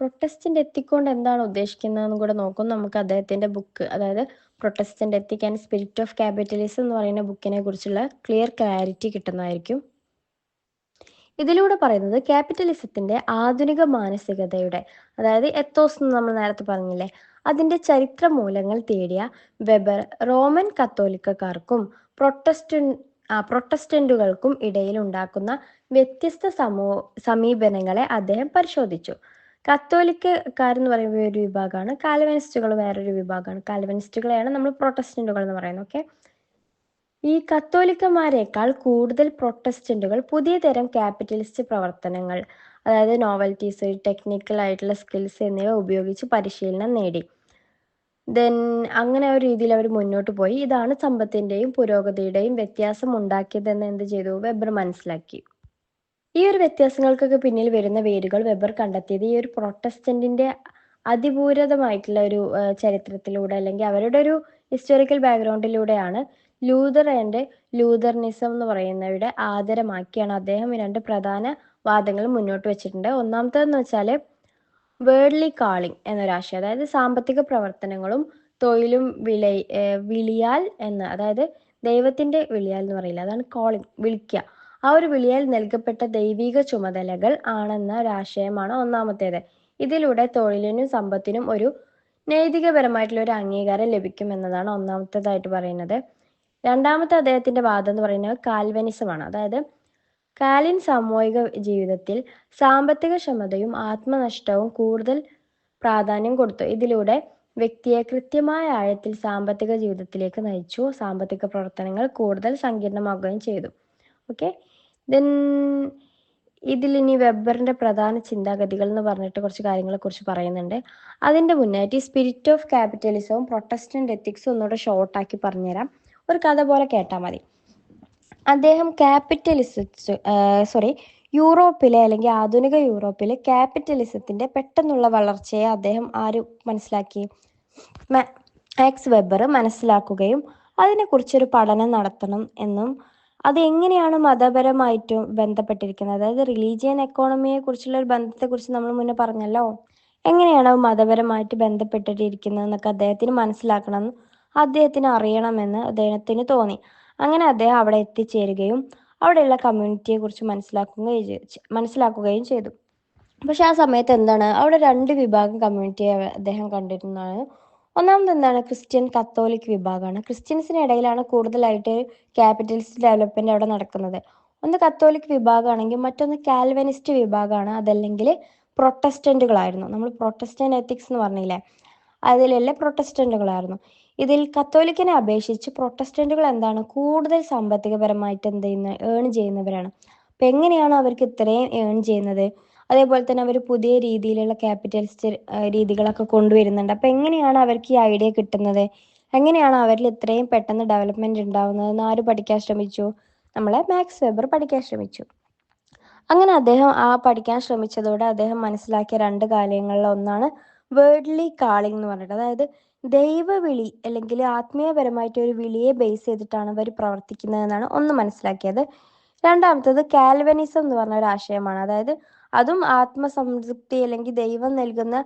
Protestant എത്തിക്കൊണ്ട് എന്താണ് ഉദ്ദേശിക്കുന്നതെന്നും കൂടെ നോക്കും. നമുക്ക് അദ്ദേഹത്തിന്റെ ബുക്ക് അതായത് Protestant ethic and spirit of capitalism എന്ന് പറയുന്ന ബുക്കിനെ കുറിച്ചുള്ള ക്ലിയർ ക്ലാരിറ്റി കിട്ടുന്നതായിരിക്കും. ഇതിലൂടെ പറയുന്നത് ക്യാപിറ്റലിസത്തിന്റെ ആധുനിക മാനസികതയുടെ അതായത് എത്തോസ് എന്ന് നമ്മൾ നേരത്തെ പറഞ്ഞില്ലേ അതിന്റെ ചരിത്ര മൂലങ്ങൾ തേടിയ വെബർ റോമൻ കത്തോലിക്കക്കാർക്കും പ്രൊട്ടസ്റ്റ് പ്രൊട്ടസ്റ്റന്റുകൾക്കും ഇടയിൽ ഉണ്ടാക്കുന്ന വ്യത്യസ്ത സമൂ സമീപനങ്ങളെ അദ്ദേഹം പരിശോധിച്ചു. കത്തോലിക്കക്കാരെന്ന് പറയുന്ന ഒരു വിഭാഗമാണ്. കാലവനിസ്റ്റുകൾ വേറൊരു വിഭാഗമാണ്. കാലവനിസ്റ്റുകളെയാണ് നമ്മൾ പ്രൊട്ടസ്റ്റന്റുകൾ എന്ന് പറയുന്നത്. ഓക്കെ ഈ കത്തോലിക്കന്മാരെക്കാൾ കൂടുതൽ പ്രൊട്ടസ്റ്റന്റുകൾ പുതിയ തരം ക്യാപിറ്റലിസ്റ്റ് പ്രവർത്തനങ്ങൾ അതായത് നോവൽറ്റീസ് ടെക്നിക്കൽ ആയിട്ടുള്ള സ്കിൽസ് എന്നിവ ഉപയോഗിച്ച് പരിശീലനം നേടി. ദെൻ അങ്ങനെ ഒരു രീതിയിൽ അവർ മുന്നോട്ട് പോയി. ഇതാണ് സമ്പത്തിന്റെയും പുരോഗതിയുടെയും വ്യത്യാസം ഉണ്ടാക്കിയതെന്ന് എന്ത് ചെയ്തു? വെബർ മനസ്സിലാക്കി. ഈ ഒരു വ്യത്യാസങ്ങൾക്കൊക്കെ പിന്നിൽ വരുന്ന വേരുകൾ വെബർ കണ്ടെത്തിയത് ഈ ഒരു പ്രൊട്ടസ്റ്റന്റിന്റെ അതിപൂരതമായിട്ടുള്ള ഒരു ചരിത്രത്തിലൂടെ അല്ലെങ്കിൽ അവരുടെ ഒരു ഹിസ്റ്റോറിക്കൽ ബാക്ക്ഗ്രൗണ്ടിലൂടെയാണ് ലൂതർ ആൻഡ് ലൂതർനിസം എന്ന് പറയുന്നവരുടെ ആദരമാക്കിയാണ് അദ്ദേഹം രണ്ട് പ്രധാന വാദങ്ങൾ മുന്നോട്ട് വെച്ചിട്ടുണ്ട്. ഒന്നാമത്തേതെന്ന് വെച്ചാൽ വേർഡ്ലി കാളിംഗ് എന്നൊരാശയം അതായത് സാമ്പത്തിക പ്രവർത്തനങ്ങളും തൊഴിലും വിള വിളിയാൽ എന്ന് അതായത് ദൈവത്തിന്റെ വിളിയാൽ എന്ന് പറയില്ല അതാണ് കോളിംഗ് വിളിക്കുക. ആ ഒരു വിളിയാൽ നൽകപ്പെട്ട ദൈവിക ചുമതലകൾ ആണെന്ന ഒരാശയമാണ് ഒന്നാമത്തേത്. ഇതിലൂടെ തൊഴിലിനും സമ്പത്തിനും ഒരു നൈതികപരമായിട്ടുള്ള ഒരു അംഗീകാരം ലഭിക്കും എന്നതാണ് ഒന്നാമത്തേതായിട്ട് പറയുന്നത്. രണ്ടാമത്തെ അദ്ദേഹത്തിന്റെ വാദം എന്ന് പറയുന്നത് കാൽവനിസമാണ്. അതായത് കാലിൻ സാമൂഹിക ജീവിതത്തിൽ സാമ്പത്തിക ക്ഷമതയും ആത്മനഷ്ടവും കൂടുതൽ പ്രാധാന്യം കൊടുത്തു. ഇതിലൂടെ വ്യക്തിയെ കൃത്യമായ ആഴത്തിൽ സാമ്പത്തിക ജീവിതത്തിലേക്ക് നയിച്ചു. സാമ്പത്തിക പ്രവർത്തനങ്ങൾ കൂടുതൽ സങ്കീർണമാകുകയും ചെയ്തു. ഓക്കെ? ദെൻ ഇതിൽ ഇനി വെബറിന്റെ പ്രധാന ചിന്താഗതികൾ എന്ന് പറഞ്ഞിട്ട് കുറച്ച് കാര്യങ്ങളെ കുറിച്ച് പറയുന്നുണ്ട്. അതിന്റെ മുന്നായിട്ട് ഈ സ്പിരിറ്റ് ഓഫ് ക്യാപിറ്റലിസവും പ്രൊട്ടസ്റ്റന്റ് എത്തിക്സും ഒന്നുകൂടെ ഷോർട്ടാക്കി പറഞ്ഞുതരാം. ഒരു കഥ പോലെ കേട്ടാൽ മതി. അദ്ദേഹം ക്യാപിറ്റലിസ്റ്റ് സോറി യൂറോപ്പിലെ അല്ലെങ്കിൽ ആധുനിക യൂറോപ്പിലെ ക്യാപിറ്റലിസത്തിന്റെ പെട്ടെന്നുള്ള വളർച്ചയെ അദ്ദേഹം ആര് മനസ്സിലാക്കി? മാക്സ് വെബർ മനസ്സിലാക്കുകയും അതിനെക്കുറിച്ചൊരു പഠനം നടത്തണം എന്നും അത് എങ്ങനെയാണ് മതപരമായിട്ട് ബന്ധപ്പെട്ടിരിക്കുന്നത്? അതായത് റിലീജിയൻ എക്കോണമിയെ കുറിച്ചുള്ള ഒരു ബന്ധത്തെക്കുറിച്ച് നമ്മൾ മുന്നേ പറഞ്ഞല്ലോ. എങ്ങനെയാണ് മതപരമായിട്ട് ബന്ധപ്പെട്ടിരിക്കുന്നത് എന്നൊക്കെ അദ്ദേഹത്തിന് മനസ്സിലാക്കണം. അദ്ദേഹത്തിന് അറിയണമെന്ന് അദ്ദേഹത്തിന് തോന്നി. അങ്ങനെ അദ്ദേഹം അവിടെ എത്തിച്ചേരുകയും അവിടെയുള്ള കമ്മ്യൂണിറ്റിയെ കുറിച്ച് മനസ്സിലാക്കുകയും മനസ്സിലാക്കുകയും ചെയ്തു. പക്ഷെ ആ സമയത്ത് എന്താണ്? അവിടെ രണ്ട് വിഭാഗം കമ്മ്യൂണിറ്റിയെ അദ്ദേഹം കണ്ടിരുന്നതാണ്. ഒന്നാമത് എന്താണ് ക്രിസ്ത്യൻ കത്തോലിക് വിഭാഗമാണ്. ക്രിസ്ത്യൻസിന് ഇടയിലാണ് കൂടുതലായിട്ട് ക്യാപിറ്റലിസ്റ്റ് ഡെവലപ്മെന്റ് അവിടെ നടക്കുന്നത്. ഒന്ന് കത്തോലിക് വിഭാഗമാണെങ്കിൽ മറ്റൊന്ന് കാൽവനിസ്റ്റ് വിഭാഗമാണ്. അതല്ലെങ്കിൽ പ്രൊട്ടസ്റ്റന്റുകളായിരുന്നു. നമ്മൾ പ്രൊട്ടസ്റ്റന്റ് എത്തിക്സ് എന്ന് പറഞ്ഞില്ലേ? അതിലെല്ലാം പ്രൊട്ടസ്റ്റന്റുകളായിരുന്നു. ഇതിൽ കത്തോലിക്കിനെ അപേക്ഷിച്ച് പ്രൊട്ടസ്റ്റന്റുകൾ എന്താണ്? കൂടുതൽ സാമ്പത്തികപരമായിട്ട് എന്ത് ചെയ്യുന്ന ഏൺ ചെയ്യുന്നവരാണ്. അപ്പൊ എങ്ങനെയാണ് അവർക്ക് ഇത്രയും ഏൺ ചെയ്യുന്നത്? അതേപോലെ തന്നെ അവർ പുതിയ രീതിയിലുള്ള ക്യാപിറ്റലിസ്റ്റ് രീതികളൊക്കെ കൊണ്ടുവരുന്നുണ്ട്. അപ്പൊ എങ്ങനെയാണ് അവർക്ക് ഈ ഐഡിയ കിട്ടുന്നത്? എങ്ങനെയാണ് അവരിൽ ഇത്രയും പെട്ടെന്ന് ഡെവലപ്മെന്റ് ഉണ്ടാവുന്നത്? ആര് പഠിക്കാൻ ശ്രമിച്ചു? നമ്മളെ മാക്സ് വെബർ പഠിക്കാൻ ശ്രമിച്ചു. അങ്ങനെ അദ്ദേഹം ആ പഠിക്കാൻ ശ്രമിച്ചതോടെ അദ്ദേഹം മനസ്സിലാക്കിയ രണ്ട് കാര്യങ്ങളിൽ ഒന്നാണ് വേർഡ്ലി കാളിംഗ് എന്ന് പറഞ്ഞിട്ട്. അതായത് ദൈവവിളി അല്ലെങ്കിൽ ആത്മീയപരമായിട്ട് ഒരു വിളിയെ ബേസ് ചെയ്തിട്ടാണ് ഇവർ പ്രവർത്തിക്കുന്നതെന്നാണ് ഒന്ന് മനസ്സിലാക്കിയത്. രണ്ടാമത്തത് കാൽവനിസം എന്ന് പറഞ്ഞ ഒരു ആശയമാണ്. അതായത് അതും ആത്മസംതൃപ്തി അല്ലെങ്കിൽ ദൈവം നൽകുന്ന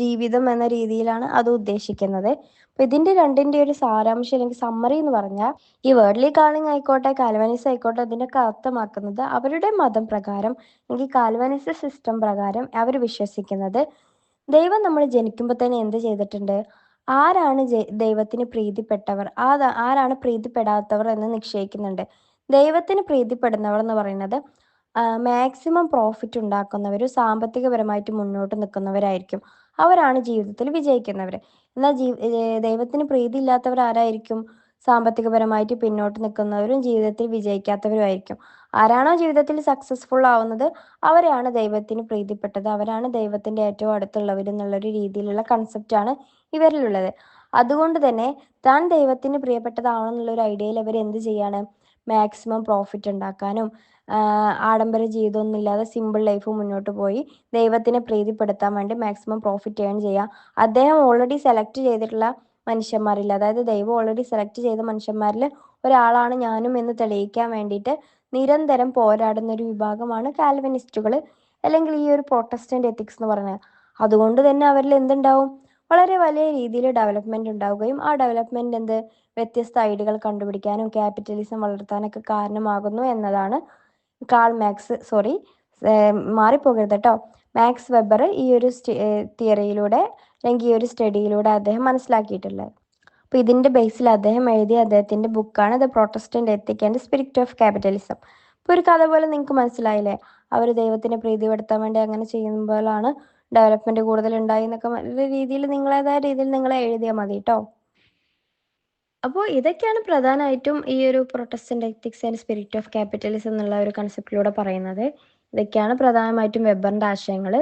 ജീവിതം എന്ന രീതിയിലാണ് അത് ഉദ്ദേശിക്കുന്നത്. അപ്പൊ ഇതിന്റെ രണ്ടിന്റെ ഒരു സാരാംശം അല്ലെങ്കിൽ സമ്മറി എന്ന് പറഞ്ഞാൽ ഈ വേർഡ്ലി കാളിംഗ് ആയിക്കോട്ടെ കാൽവാനിസ് ആയിക്കോട്ടെ അതിനൊക്കെ അർത്ഥമാക്കുന്നത് അവരുടെ മതം പ്രകാരം അല്ലെങ്കിൽ കാൽവാനിസ് സിസ്റ്റം പ്രകാരം അവർ വിശ്വസിക്കുന്നത് ദൈവം നമ്മൾ ജനിക്കുമ്പോൾ തന്നെ എന്ത് ചെയ്തിട്ടുണ്ട്? ആരാണ് ദൈവത്തിന് പ്രീതിപ്പെട്ടവർ? ആ ആരാണ് പ്രീതിപ്പെടാത്തവർ എന്ന് നിശ്ചയിക്കുന്നുണ്ട്. ദൈവത്തിന് പ്രീതിപ്പെടുന്നവർ എന്ന് പറയുന്നത് മാക്സിമം പ്രോഫിറ്റ് ഉണ്ടാക്കുന്നവർ സാമ്പത്തികപരമായിട്ട് മുന്നോട്ട് നിൽക്കുന്നവരായിരിക്കും. അവരാണ് ജീവിതത്തിൽ വിജയിക്കുന്നവർ എന്നാൽ ജീ ദൈവത്തിന് പ്രീതി ഇല്ലാത്തവർ ആരായിരിക്കും സാമ്പത്തികപരമായിട്ട് പിന്നോട്ട് നിൽക്കുന്നവരും ജീവിതത്തിൽ വിജയിക്കാത്തവരും ആയിരിക്കും. ആരാണോ ജീവിതത്തിൽ സക്സസ്ഫുൾ ആവുന്നത് അവരെയാണ് ദൈവത്തിന് പ്രീതിപ്പെട്ടത്. അവരാണ് ദൈവത്തിന്റെ ഏറ്റവും അടുത്തുള്ളവർ എന്നുള്ളൊരു രീതിയിലുള്ള കൺസെപ്റ്റാണ് ഇവരിലുള്ളത്. അതുകൊണ്ട് തന്നെ താൻ ദൈവത്തിന് പ്രിയപ്പെട്ടതാണെന്നുള്ള ഒരു ഐഡിയയിൽ അവർ എന്ത് ചെയ്യാണ്? മാക്സിമം പ്രോഫിറ്റ് ഉണ്ടാക്കാനും ആഡംബര ജീവിതമൊന്നും ഇല്ലാതെ സിമ്പിൾ ലൈഫ് മുന്നോട്ട് പോയി ദൈവത്തിനെ പ്രീതിപ്പെടുത്താൻ വേണ്ടി മാക്സിമം പ്രോഫിറ്റ് ഏൺ ചെയ്യുക. അദ്ദേഹം ഓൾറെഡി സെലക്ട് ചെയ്തിട്ടുള്ള മനുഷ്യന്മാരിൽ അതായത് ദൈവം ഓൾറെഡി സെലക്ട് ചെയ്ത മനുഷ്യന്മാരിൽ ഒരാളാണ് ഞാനും എന്ന് തെളിയിക്കാൻ വേണ്ടിയിട്ട് നിരന്തരം പോരാടുന്ന ഒരു വിഭാഗമാണ് കാൽവനിസ്റ്റുകൾ അല്ലെങ്കിൽ ഈ ഒരു പ്രൊട്ടസ്റ്റന്റ് എത്തിക്സ് എന്ന് പറയുന്നത്. അതുകൊണ്ട് തന്നെ അവരിൽ എന്തുണ്ടാവും? വളരെ വലിയ രീതിയിൽ ഡെവലപ്മെന്റ് ഉണ്ടാവുകയും ആ ഡെവലപ്മെന്റ് എന്ത് വ്യത്യസ്ത ഐഡികൾ കണ്ടുപിടിക്കാനും ക്യാപിറ്റലിസം വളർത്താനൊക്കെ കാരണമാകുന്നു എന്നതാണ് കാൾ മാക്സ് സോറി മാറിപ്പോകരുത് കേട്ടോ മാക്സ് വെബർ ഈ ഒരു തിയറിയിലൂടെ അല്ലെങ്കിൽ ഈ ഒരു സ്റ്റഡിയിലൂടെ അദ്ദേഹം മനസ്സിലാക്കിയിട്ടുള്ളത്. അപ്പോൾ ഇതിന്റെ ബേസിൽ അദ്ദേഹം എഴുതിയ അദ്ദേഹത്തിന്റെ ബുക്കാണ് the Protestant ethic and spirit of capitalism ഇപ്പോൾ ഒരു കഥ പോലെ നിങ്ങൾക്ക് മനസ്സിലായില്ലേ? അവർ ദൈവത്തിനെ പ്രീതിപ്പെടുത്താൻ വേണ്ടി അങ്ങനെ ചെയ്യുമ്പോഴാണ് ഡെവലപ്മെന്റ് കൂടുതൽ ഉണ്ടായി എന്നൊക്കെ നല്ല രീതിയിൽ നിങ്ങളേതായ രീതിയിൽ നിങ്ങൾ എഴുതിയാൽ മതി കേട്ടോ അപ്പോൾ ഇതൊക്കെയാണ് പ്രധാനമായിട്ടും ഈ ഒരു Protestant ethics and spirit of capitalism എന്നുള്ള ഒരു കൺസെപ്റ്റിലൂടെ പറയുന്നത്. ഇതൊക്കെയാണ് പ്രധാനമായിട്ടും വെബറിന്റെ ആശയങ്ങൾ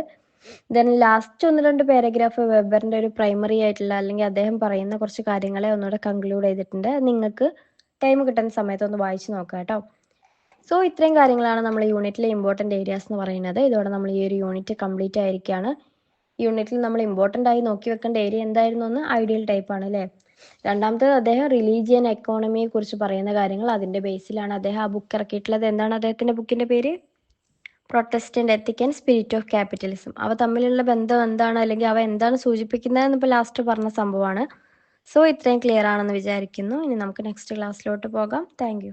ദെൻ ലാസ്റ്റ് ഒന്ന് രണ്ട് പാരഗ്രാഫ് വെബറിന്റെ ഒരു പ്രൈമറി ആയിട്ടുള്ള അല്ലെങ്കിൽ അദ്ദേഹം പറയുന്ന കുറച്ച് കാര്യങ്ങളെ ഒന്നുകൂടെ കൺക്ലൂഡ് ചെയ്തിട്ടുണ്ട്. നിങ്ങൾക്ക് ടൈം കിട്ടുന്ന സമയത്ത് ഒന്ന് വായിച്ചു നോക്കാം കേട്ടോ സോ ഇത്രയും കാര്യങ്ങളാണ് നമ്മൾ യൂണിറ്റിലെ ഇമ്പോർട്ടന്റ് ഏരിയാസ് എന്ന് പറയുന്നത്. ഇതോടെ നമ്മൾ ഈ ഒരു യൂണിറ്റ് കംപ്ലീറ്റ് ആയിരിക്കുകയാണ് യൂണിറ്റിൽ നമ്മൾ ഇമ്പോർട്ടന്റ് ആയി നോക്കി വെക്കേണ്ട ഏരിയ എന്തായിരുന്നു എന്ന് ഐഡിയൽ ടൈപ്പ് ആണ് അല്ലേ? രണ്ടാമത്തേത് അദ്ദേഹം റിലീജിയൻ എക്കോണമിയെ കുറിച്ച് പറയുന്ന കാര്യങ്ങൾ. അതിന്റെ ബേസിലാണ് അദ്ദേഹം ആ ബുക്ക് ഇറക്കിയിട്ടുള്ളത്. എന്താണ് അദ്ദേഹത്തിന്റെ ബുക്കിന്റെ പേര്? Protestant ethic and spirit of capitalism അവ തമ്മിലുള്ള ബന്ധം എന്താണ്? അല്ലെങ്കിൽ അവ എന്താണ് സൂചിപ്പിക്കുന്നത് എന്നിപ്പോൾ ലാസ്റ്റ് പറഞ്ഞ സംഭവമാണ്. സോ ഇത്രയും ക്ലിയർ ആണെന്ന് വിചാരിക്കുന്നു. ഇനി നമുക്ക് നെക്സ്റ്റ് ക്ലാസ്സിലോട്ട് പോകാം. താങ്ക്